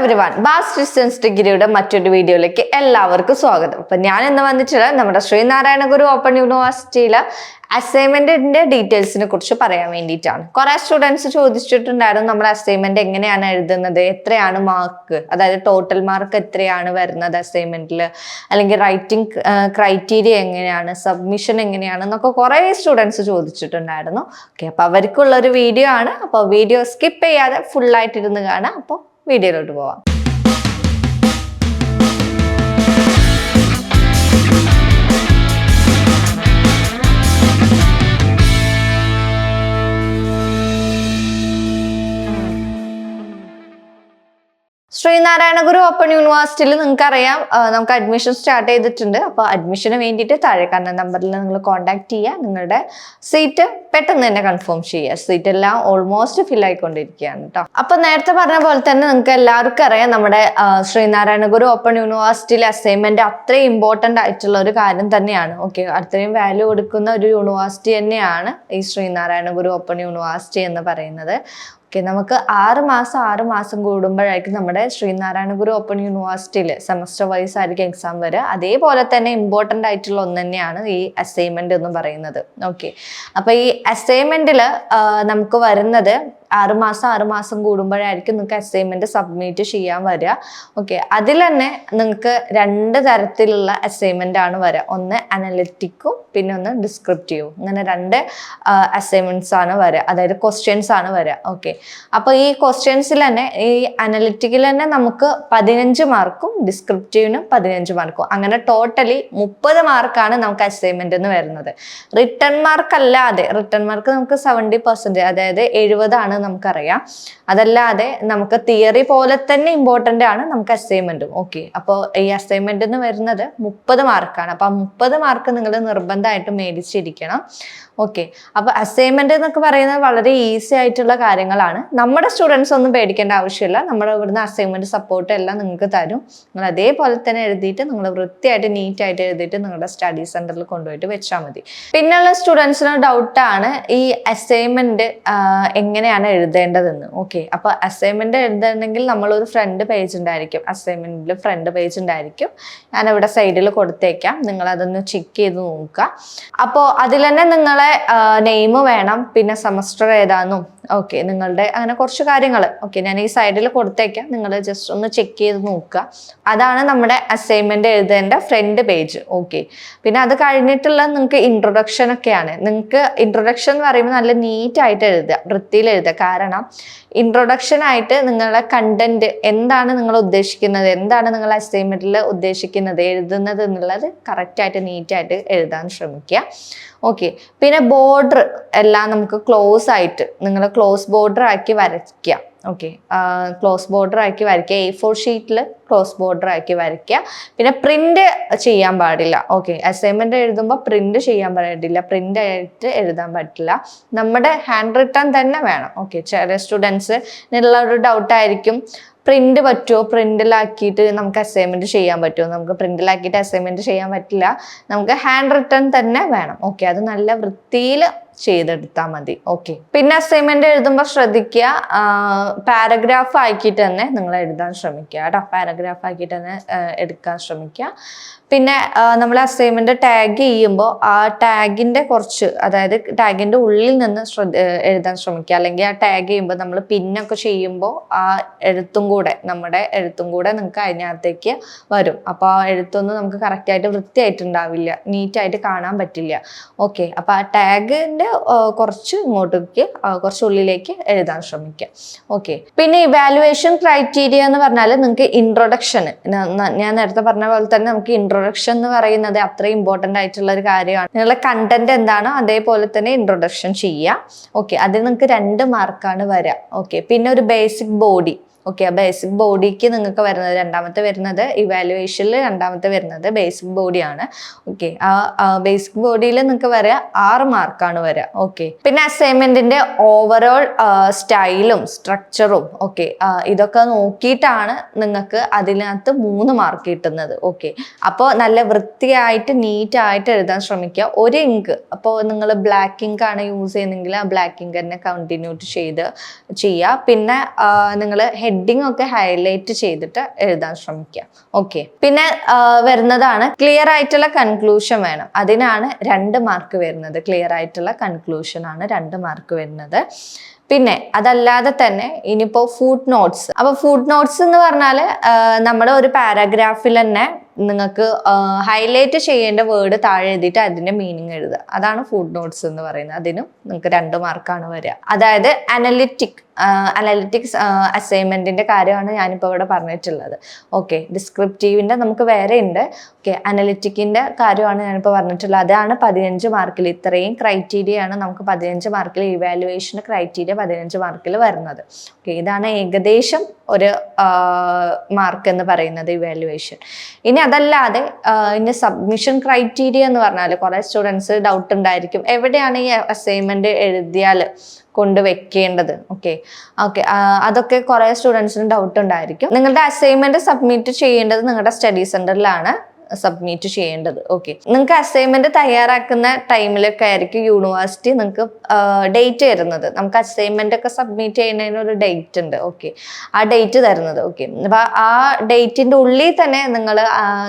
everyone bass distance ഡിഗ്രിയുടെ മറ്റൊരു വീഡിയോയിലേക്ക് എല്ലാവർക്കും സ്വാഗതം. അപ്പൊ ഞാൻ ഇന്ന് വന്നിട്ടുള്ളത് നമ്മുടെ ശ്രീനാരായണ ഗുരു ഓപ്പൺ യൂണിവേഴ്സിറ്റിയിലെ അസൈൻമെന്റിന്റെ ഡീറ്റെയിൽസിനെ കുറിച്ച് പറയാൻ വേണ്ടിയിട്ടാണ്. കുറെ സ്റ്റുഡൻസ് ചോദിച്ചിട്ടുണ്ടായിരുന്നു നമ്മുടെ അസൈൻമെന്റ് എങ്ങനെയാണ് എഴുതുന്നത് എത്രയാണ് മാർക്ക് അതായത് ടോട്ടൽ മാർക്ക് എത്രയാണ് വരുന്നത് അസൈൻമെന്റിൽ അല്ലെങ്കിൽ റൈറ്റിംഗ് ക്രൈറ്റീരിയ എങ്ങനെയാണ്? സബ്മിഷൻ എങ്ങനെയാണ്? എന്നൊക്കെ കുറെ സ്റ്റുഡൻസ് ചോദിച്ചിട്ടുണ്ടായിരുന്നു. ഓക്കെ അപ്പൊ അവർക്കുള്ള ഒരു വീഡിയോ ആണ്. അപ്പോൾ വീഡിയോ സ്കിപ്പ് ചെയ്യാതെ ഇരുന്ന് കാണാം. അപ്പോൾ വീഡിയോയിലോട്ട് പോവാം. ശ്രീനാരായണ ഗുരു ഓപ്പൺ യൂണിവേഴ്സിറ്റിയിൽ നിങ്ങൾക്ക് അറിയാം നമുക്ക് അഡ്മിഷൻ സ്റ്റാർട്ട് ചെയ്തിട്ടുണ്ട്. അപ്പോൾ അഡ്മിഷന് വേണ്ടിയിട്ട് താഴെ കാണുന്ന നമ്പറിൽ നിങ്ങൾ കോൺടാക്ട് ചെയ്യുക. നിങ്ങളുടെ സീറ്റ് പെട്ടെന്ന് തന്നെ കൺഫേം ചെയ്യുക. സീറ്റ് എല്ലാം ഓൾമോസ്റ്റ് ഫിൽ ആയിക്കൊണ്ടിരിക്കുകയാണ് കേട്ടോ അപ്പോൾ നേരത്തെ പറഞ്ഞ പോലെ തന്നെ നിങ്ങൾക്ക് എല്ലാവർക്കും അറിയാം നമ്മുടെ ശ്രീനാരായണ ഗുരു ഓപ്പൺ യൂണിവേഴ്സിറ്റിയിലെ അസൈൻമെന്റ് അത്രയും ഇമ്പോർട്ടന്റ് ആയിട്ടുള്ള ഒരു കാര്യം തന്നെയാണ്. ഓക്കെ അത്രയും വാല്യൂ കൊടുക്കുന്ന ഒരു യൂണിവേഴ്സിറ്റി തന്നെയാണ് ഈ ശ്രീനാരായണ ഗുരു ഓപ്പൺ യൂണിവേഴ്സിറ്റി എന്ന് പറയുന്നത്. ഓക്കെ നമുക്ക് ആറ് മാസം ആറ് മാസം കൂടുമ്പോഴായിരിക്കും നമ്മുടെ ശ്രീനാരായണഗുരു ഓപ്പൺ യൂണിവേഴ്സിറ്റിയിൽ സെമസ്റ്റർ വൈസ് ആയിരിക്കും എക്സാം വരിക. അതേപോലെ തന്നെ ഇമ്പോർട്ടന്റ് ആയിട്ടുള്ള ഒന്ന് തന്നെയാണ് ഈ അസൈൻമെന്റ് എന്ന് പറയുന്നത്. ഓക്കെ അപ്പോൾ ഈ അസൈൻമെന്റിൽ നമുക്ക് വരുന്നത് ആറ് മാസം ആറ് മാസം കൂടുമ്പോഴായിരിക്കും നിങ്ങൾക്ക് അസൈൻമെന്റ് സബ്മിറ്റ് ചെയ്യാൻ വരിക. ഓക്കെ അതിൽ തന്നെ നിങ്ങൾക്ക് രണ്ട് തരത്തിലുള്ള അസൈൻമെന്റ് ആണ് വരിക. ഒന്ന് അനലിറ്റിക്കും പിന്നെ ഒന്ന് ഡിസ്ക്രിപ്റ്റീവും അങ്ങനെ രണ്ട് അസൈൻമെന്റ്സ് ആണ് വരിക. അതായത് ക്വസ്റ്റ്യൻസ് ആണ് വരിക. ഓക്കെ അപ്പോൾ ഈ ക്വസ്റ്റ്യൻസിൽ തന്നെ ഈ അനലിറ്റിക്കിൽ തന്നെ നമുക്ക് പതിനഞ്ച് മാർക്കും ഡിസ്ക്രിപ്റ്റീവിനും പതിനഞ്ച് മാർക്കും. അങ്ങനെ ടോട്ടലി മുപ്പത് മാർക്കാണ് നമുക്ക് അസൈൻമെന്റ് എന്ന് വരുന്നത്. റിട്ടേൺ മാർക്ക് അല്ലാതെ റിട്ടേൺ മാർക്ക് നമുക്ക് സെവന്റി പെർസെന്റ് അതായത് എഴുപതാണ് നമുക്കറിയാം. അതല്ലാതെ നമുക്ക് തിയറി പോലെ തന്നെ ഇമ്പോർട്ടന്റ് ആണ് നമുക്ക് അസൈൻമെന്റും ഓക്കെ അപ്പോൾ ഈ അസൈൻമെന്റ് എന്ന് വരുന്നത് മുപ്പത് മാർക്കാണ് അപ്പോൾ ആ മുപ്പത് മാർക്ക് നിങ്ങൾ നിർബന്ധമായിട്ടും മേടിച്ചിരിക്കണം. ഓക്കെ അപ്പോൾ അസൈൻമെന്റ് എന്നൊക്കെ പറയുന്നത് വളരെ ഈസി ആയിട്ടുള്ള കാര്യങ്ങളാണ്. നമ്മുടെ സ്റ്റുഡൻസ് ഒന്നും പേടിക്കേണ്ട ആവശ്യമില്ല. നമ്മുടെ ഇവിടുന്ന് അസൈൻമെന്റ് സപ്പോർട്ട് എല്ലാം നിങ്ങൾക്ക് തരും. നിങ്ങൾ അതേപോലെ തന്നെ എഴുതിയിട്ട് നിങ്ങൾ വൃത്തിയായിട്ട് നീറ്റായിട്ട് എഴുതിയിട്ട് നിങ്ങളുടെ സ്റ്റഡി സെന്ററിൽ കൊണ്ടുപോയിട്ട് വെച്ചാൽ മതി. പിന്നെയുള്ള സ്റ്റുഡൻസിന് ഡൗട്ടാണ് ഈ അസൈൻമെന്റ് എങ്ങനെയാണ് എഴുതേണ്ടതെന്ന്. ഓക്കെ അപ്പോൾ അസൈൻമെന്റ് എഴുതണമെങ്കിൽ നമ്മളൊരു ഫ്രണ്ട് പേജ് ഉണ്ടായിരിക്കും. അസൈൻമെന്റിൽ ഫ്രണ്ട് പേജ് ഉണ്ടായിരിക്കും. ഞാൻ അവിടെ സൈഡിൽ കൊടുത്തേക്കാം. നിങ്ങൾ അതൊന്ന് ചെക്ക് ചെയ്ത് നോക്കുക. അപ്പോൾ അതിൽ തന്നെ നിങ്ങളെ നെയിം വേണം പിന്നെ സെമസ്റ്റർ ഏതാണെന്നും ഓക്കെ നിങ്ങളുടെ അങ്ങനെ കുറച്ച് കാര്യങ്ങൾ ഓക്കെ ഞാൻ ഈ സൈഡിൽ കൊടുത്തേക്കാം. നിങ്ങൾ ജസ്റ്റ് ഒന്ന് ചെക്ക് ചെയ്ത് നോക്കുക. അതാണ് നമ്മുടെ അസൈൻമെന്റ് എഴുതേണ്ട ഫ്രണ്ട് പേജ് ഓക്കെ പിന്നെ അത് കഴിഞ്ഞിട്ടുള്ള നിങ്ങൾക്ക് ഇൻട്രൊഡക്ഷൻ ഒക്കെയാണ്. നിങ്ങൾക്ക് ഇൻട്രൊഡക്ഷൻ എന്ന് പറയുമ്പോൾ നല്ല നീറ്റായിട്ട് എഴുതുക. വൃത്തിയിൽ എഴുതുക. കാരണം ഇൻട്രൊഡക്ഷൻ ആയിട്ട് നിങ്ങളുടെ കണ്ടന്റ് എന്താണ് നിങ്ങൾ ഉദ്ദേശിക്കുന്നത്? എന്താണ് നിങ്ങൾ അസൈൻമെന്റിൽ ഉദ്ദേശിക്കുന്നത്? എഴുതുന്നത് എന്നുള്ളത് കറക്റ്റായിട്ട് നീറ്റായിട്ട് എഴുതാൻ ശ്രമിക്കുക. ഓക്കെ പിന്നെ ബോർഡർ എല്ലാം നമുക്ക് ക്ലോസ് ആയിട്ട് നിങ്ങൾ ക്ലോസ് ബോർഡർ ആക്കി വരയ്ക്കുക. ഓക്കെ ക്ലോസ് ബോർഡർ ആക്കി വരയ്ക്കുക. എ ഫോർ ഷീറ്റിൽ ക്ലോസ് ബോർഡർ ആക്കി വരയ്ക്കുക. പിന്നെ പ്രിന്റ് ചെയ്യാൻ പാടില്ല. ഓക്കെ അസൈൻമെന്റ് എഴുതുമ്പോൾ പ്രിന്റ് ചെയ്യാൻ പാടില്ല. പ്രിന്റ് ആയിട്ട് എഴുതാൻ പറ്റില്ല. നമ്മുടെ ഹാൻഡ് റിട്ടേൺ തന്നെ വേണം. ഓക്കെ ചില സ്റ്റുഡൻസ് ഉള്ള ഒരു ഡൗട്ടായിരിക്കും പ്രിന്റ് പറ്റുമോ പ്രിന്റിലാക്കിയിട്ട് നമുക്ക് അസൈൻമെന്റ് ചെയ്യാൻ പറ്റുമോ നമുക്ക് പ്രിന്റിലാക്കിയിട്ട് അസൈൻമെന്റ് ചെയ്യാൻ പറ്റില്ല. നമുക്ക് ഹാൻഡ് റിട്ടേൺ തന്നെ വേണം. ഓക്കെ അത് നല്ല വൃത്തിയിൽ ചെയ്തെടുത്താൽ മതി. ഓക്കെ പിന്നെ അസൈൻമെന്റ് എഴുതുമ്പോൾ ശ്രദ്ധിക്കുക പാരഗ്രാഫ് ആക്കിയിട്ട് തന്നെ നിങ്ങൾ എഴുതാൻ ശ്രമിക്കുക കേട്ടോ. പാരഗ്രാഫ് ആക്കിയിട്ട് തന്നെ എടുക്കാൻ ശ്രമിക്കുക പിന്നെ നമ്മൾ അസൈൻമെന്റ് ടാഗ് ചെയ്യുമ്പോൾ ആ ടാഗിന്റെ കുറച്ച് അതായത് ടാഗിന്റെ ഉള്ളിൽ നിന്ന് എഴുതാൻ ശ്രമിക്കുക അല്ലെങ്കിൽ ആ ടാഗ് ചെയ്യുമ്പോൾ നമ്മൾ പിന്നൊക്കെ ചെയ്യുമ്പോൾ ആ എഴുത്തും കൂടെ നമ്മുടെ എഴുത്തും കൂടെ നിങ്ങൾക്ക് അതിനകത്തേക്ക് വരും. അപ്പോൾ ആ എഴുത്തൊന്നും നമുക്ക് കറക്റ്റായിട്ട് വൃത്തിയായിട്ടുണ്ടാവില്ല നീറ്റായിട്ട് കാണാൻ പറ്റില്ല. ഓക്കെ അപ്പോൾ ആ ടാഗിന്റെ കുറച്ച് ഇങ്ങോട്ടേക്ക് കുറച്ച് ഉള്ളിലേക്ക് എഴുതാൻ ശ്രമിക്കുക ഓക്കെ പിന്നെ ഇവാലുവേഷൻ ക്രൈറ്റീരിയ എന്ന് പറഞ്ഞാൽ നിങ്ങൾക്ക് ഇൻട്രൊഡക്ഷൻ ഞാൻ നേരത്തെ പറഞ്ഞ പോലെ തന്നെ നമുക്ക് ഇൻട്രൊഡക്ഷൻ എന്ന് പറയുന്നത് അത്രയും ഇമ്പോർട്ടന്റ് ആയിട്ടുള്ള ഒരു കാര്യമാണ്. നിങ്ങളുടെ കണ്ടന്റ് എന്താണോ അതേപോലെ തന്നെ ഇൻട്രൊഡക്ഷൻ ചെയ്യുക. ഓക്കെ അതിൽ നിങ്ങൾക്ക് രണ്ട് മാർക്കാണ് വരിക ഓക്കെ പിന്നെ ഒരു ബേസിക് ബോഡി ഓക്കെ ബേസിക് ബോഡിക്ക് നിങ്ങൾക്ക് വരുന്നത് രണ്ടാമത്തെ വരുന്നത് ഇവാലുവേഷനിൽ രണ്ടാമത്തെ വരുന്നത് ബേസിക് ബോഡിയാണ് ഓക്കെ ആ ബേസിക് ബോഡിയിൽ നിങ്ങൾക്ക് വരിക ആറ് മാർക്കാണ് വരിക ഓക്കെ പിന്നെ അസൈൻമെന്റിന്റെ ഓവറോൾ സ്റ്റൈലും സ്ട്രക്ചറും ഓക്കെ ഇതൊക്കെ നോക്കിയിട്ടാണ് നിങ്ങൾക്ക് അതിനകത്ത് മൂന്ന് മാർക്ക് കിട്ടുന്നത്. ഓക്കെ അപ്പോൾ നല്ല വൃത്തിയായിട്ട് നീറ്റായിട്ട് എഴുതാൻ ശ്രമിക്കുക. ഒരു ഇങ്ക് അപ്പോൾ നിങ്ങൾ ബ്ലാക്ക് ഇങ്ക് ആണ് യൂസ് ചെയ്യുന്നതെങ്കിൽ ആ ബ്ലാക്ക് ഇങ്ക് തന്നെ കണ്ടിന്യൂ ചെയ്ത് ചെയ്യുക പിന്നെ നിങ്ങൾ ഹെഡിങ് ഒക്കെ ഹൈലൈറ്റ് ചെയ്തിട്ട് എഴുതാൻ ശ്രമിക്കുക. ഓക്കെ പിന്നെ വരുന്നതാണ് ക്ലിയർ ആയിട്ടുള്ള കൺക്ലൂഷൻ വേണം. അതിനാണ് രണ്ട് മാർക്ക് വരുന്നത്. ക്ലിയർ ആയിട്ടുള്ള കൺക്ലൂഷൻ ആണ് രണ്ട് മാർക്ക് വരുന്നത്. പിന്നെ അതല്ലാതെ തന്നെ ഇനിയിപ്പോൾ ഫുഡ് നോട്ട്സ് അപ്പോൾ ഫുഡ് നോട്ട്സ് എന്ന് പറഞ്ഞാൽ നമ്മുടെ ഒരു പാരാഗ്രാഫിൽ തന്നെ നിങ്ങൾക്ക് ഹൈലൈറ്റ് ചെയ്യേണ്ട വേർഡ് താഴെ എഴുതിയിട്ട് അതിന്റെ മീനിങ് എഴുതുക. അതാണ് ഫുഡ് നോട്ട്സ് എന്ന് പറയുന്നത്. അതിനും നിങ്ങൾക്ക് രണ്ട് മാർക്കാണ് വരിക. അതായത് അനലിറ്റിക് അനലിറ്റിക്സ് അസൈൻമെന്റിന്റെ കാര്യമാണ് ഞാനിപ്പോൾ ഇവിടെ പറഞ്ഞിട്ടുള്ളത്. ഓക്കെ ഡിസ്ക്രിപ്റ്റീവിന്റെ നമുക്ക് വേറെ ഉണ്ട്. ഓക്കെ അനലിറ്റിക്കിന്റെ കാര്യമാണ് ഞാനിപ്പോൾ പറഞ്ഞിട്ടുള്ളത്. അതാണ് പതിനഞ്ച് മാർക്കിൽ ഇത്രയും ക്രൈറ്റീരിയ ആണ് നമുക്ക് പതിനഞ്ച് മാർക്കിൽ ഇവാലുവേഷൻ ക്രൈറ്റീരിയ പതിനഞ്ച് മാർക്കിൽ വരുന്നത്. ഓക്കെ ഇതാണ് ഏകദേശം ഒരു മാർക്ക് എന്ന് പറയുന്നത് ഇവാലുവേഷൻ ഇനി അതല്ലാതെ ഇനി സബ്മിഷൻ ക്രൈറ്റീരിയ എന്ന് പറഞ്ഞാൽ കുറേ സ്റ്റുഡൻസ് ഡൗട്ട് ഉണ്ടായിരിക്കും. എവിടെയാണ് ഈ അസൈൻമെന്റ് എഴുതിയാൽ കൊണ്ട് വെക്കേണ്ടത്? ഓക്കെ ഓക്കെ അതൊക്കെ കുറേ സ്റ്റുഡൻസിന് ഡൗട്ട് ഉണ്ടായിരിക്കും. നിങ്ങളുടെ അസൈൻമെന്റ് സബ്മിറ്റ് ചെയ്യേണ്ടത് നിങ്ങളുടെ സ്റ്റഡി സെന്ററിലാണ് സബ്മിറ്റ് ചെയ്യേണ്ടത്. ഓക്കെ നിങ്ങൾക്ക് അസൈൻമെന്റ് തയ്യാറാക്കുന്ന ടൈമിലൊക്കെ ആയിരിക്കും യൂണിവേഴ്സിറ്റി നിങ്ങൾക്ക് ഡേറ്റ് തരുന്നത്. നമുക്ക് അസൈൻമെന്റ് ഒക്കെ സബ്മിറ്റ് ചെയ്യുന്നതിന് ഒരു ഡേറ്റ് ഉണ്ട്. ഓക്കെ ആ ഡേറ്റ് തരുന്നത്. ഓക്കെ അപ്പൊ ആ ഡേറ്റിന്റെ ഉള്ളിൽ തന്നെ നിങ്ങൾ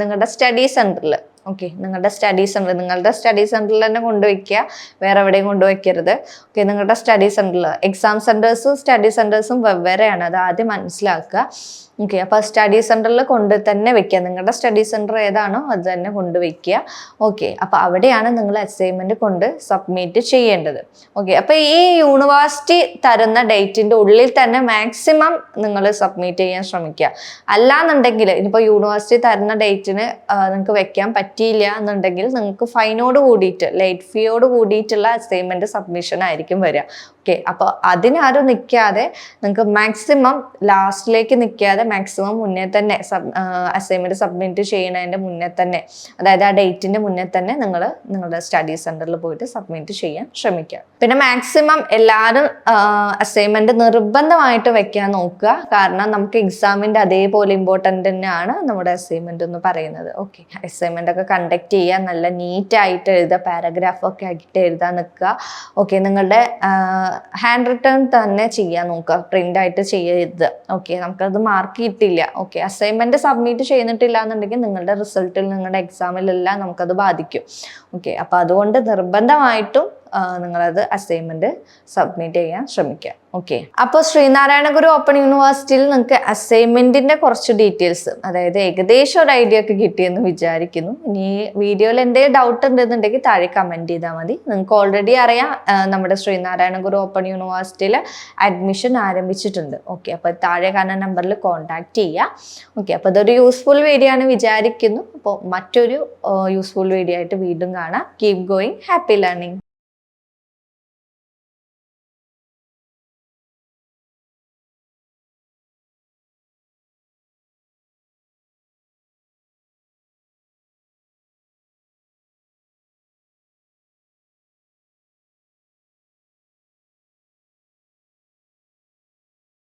നിങ്ങളുടെ സ്റ്റഡി സെന്ററിൽ ഓക്കെ നിങ്ങളുടെ സ്റ്റഡി സെന്റർ നിങ്ങളുടെ സ്റ്റഡി സെന്ററിൽ തന്നെ കൊണ്ടുവയ്ക്കുക. വേറെ എവിടെയും കൊണ്ടുവയ്ക്കരുത്. ഓക്കെ നിങ്ങളുടെ സ്റ്റഡി സെന്ററിൽ എക്സാം സെന്റേഴ്സും സ്റ്റഡി സെന്റേഴ്സും വെവ്വേറെയാണ്. അത് ആദ്യം മനസ്സിലാക്കുക. ഓക്കെ അപ്പോൾ സ്റ്റഡി സെന്ററിൽ കൊണ്ട് തന്നെ വെക്കുക നിങ്ങളുടെ സ്റ്റഡി സെന്റർ ഏതാണോ അത് തന്നെ കൊണ്ടുവയ്ക്കുക ഓക്കെ അപ്പോൾ അവിടെയാണ് നിങ്ങൾ അസൈൻമെന്റ് കൊണ്ട് സബ്മിറ്റ് ചെയ്യേണ്ടത്. ഓക്കെ അപ്പോൾ ഈ യൂണിവേഴ്സിറ്റി തരുന്ന ഡേറ്റിന്റെ ഉള്ളിൽ തന്നെ മാക്സിമം നിങ്ങൾ സബ്മിറ്റ് ചെയ്യാൻ ശ്രമിക്കുക അല്ലാന്നുണ്ടെങ്കിൽ ഇനിയിപ്പോൾ യൂണിവേഴ്സിറ്റി തരുന്ന ഡേറ്റിന് നിങ്ങൾക്ക് വെക്കാൻ പറ്റിയില്ല എന്നുണ്ടെങ്കിൽ നിങ്ങൾക്ക് ഫൈനോട് കൂടിയിട്ട് ലേറ്റ് ഫീയോട് കൂടിയിട്ടുള്ള അസൈൻമെന്റ് സബ്മിഷൻ ആയിരിക്കും വരിക ഓക്കെ അപ്പോൾ അതിനാരും നിൽക്കാതെ നിങ്ങൾക്ക് മാക്സിമം ലാസ്റ്റിലേക്ക് നിൽക്കാതെ മാക്സിമം മുന്നേ തന്നെ സബ് അസൈൻമെന്റ് സബ്മിറ്റ് ചെയ്യുന്നതിന്റെ മുന്നേ തന്നെ അതായത് ആ ഡേറ്റിന്റെ മുന്നേ തന്നെ നിങ്ങൾ നിങ്ങളുടെ സ്റ്റഡി സെന്ററിൽ പോയിട്ട് സബ്മിറ്റ് ചെയ്യാൻ ശ്രമിക്കുക. പിന്നെ മാക്സിമം എല്ലാവരും അസൈൻമെന്റ് നിർബന്ധമായിട്ട് വെക്കാൻ നോക്കുക. കാരണം നമുക്ക് എക്സാമിന്റെ അതേപോലെ ഇമ്പോർട്ടന്റ് തന്നെയാണ് നമ്മുടെ അസൈൻമെന്റ് എന്ന് പറയുന്നത്. ഓക്കെ അസൈൻമെന്റ് ഒക്കെ കണ്ടക്ട് ചെയ്യുക നല്ല നീറ്റ് ആയിട്ട് എഴുതുക പാരഗ്രാഫ് ഒക്കെ ആയിട്ട് എഴുതാൻ നിൽക്കുക. ഓക്കെ നിങ്ങളുടെ ഹാൻഡ് റിട്ടേൺ തന്നെ ചെയ്യാൻ നോക്കുക. പ്രിന്റ് ആയിട്ട് ചെയ്യരുത്. ഓക്കെ നമുക്കത് മാർക്ക് കിട്ടില്ല ഓക്കെ അസൈൻമെന്റ് സബ്മിറ്റ് ചെയ്യുന്നിട്ടില്ല എന്നുണ്ടെങ്കിൽ നിങ്ങളുടെ റിസൾട്ടിൽ നിങ്ങളുടെ എക്സാമിലെല്ലാം നമുക്കത് ബാധിക്കും. ഓക്കെ അപ്പോൾ അതുകൊണ്ട് നിർബന്ധമായിട്ടും നിങ്ങളത് അസൈൻമെന്റ് സബ്മിറ്റ് ചെയ്യാൻ ശ്രമിക്കുക. ഓക്കെ അപ്പോൾ ശ്രീനാരായണ ഗുരു ഓപ്പൺ യൂണിവേഴ്സിറ്റിയിൽ നിങ്ങൾക്ക് അസൈൻമെന്റിന്റെ കുറച്ച് ഡീറ്റെയിൽസ് അതായത് ഏകദേശം ഒരു ഐഡിയ ഒക്കെ കിട്ടിയെന്ന് വിചാരിക്കുന്നു. ഇനി വീഡിയോയിൽ എന്തെങ്കിലും ഡൗട്ട് ഉണ്ടെന്നുണ്ടെങ്കിൽ താഴെ കമന്റ് ചെയ്താൽ മതി. നിങ്ങൾക്ക് ഓൾറെഡി അറിയാം നമ്മുടെ ശ്രീനാരായണ ഗുരു ഓപ്പൺ യൂണിവേഴ്സിറ്റിയിൽ അഡ്മിഷൻ ആരംഭിച്ചിട്ടുണ്ട്. ഓക്കെ അപ്പോൾ താഴെ കാണുന്ന നമ്പറിൽ കോൺടാക്ട് ചെയ്യുക ഓക്കെ അപ്പോൾ ഇതൊരു യൂസ്ഫുൾ വീഡിയോ ആണ് വിചാരിക്കുന്നു. അപ്പോൾ മറ്റൊരു യൂസ്ഫുൾ വീഡിയോ ആയിട്ട് വീണ്ടും കാണാം. Keep going happy learning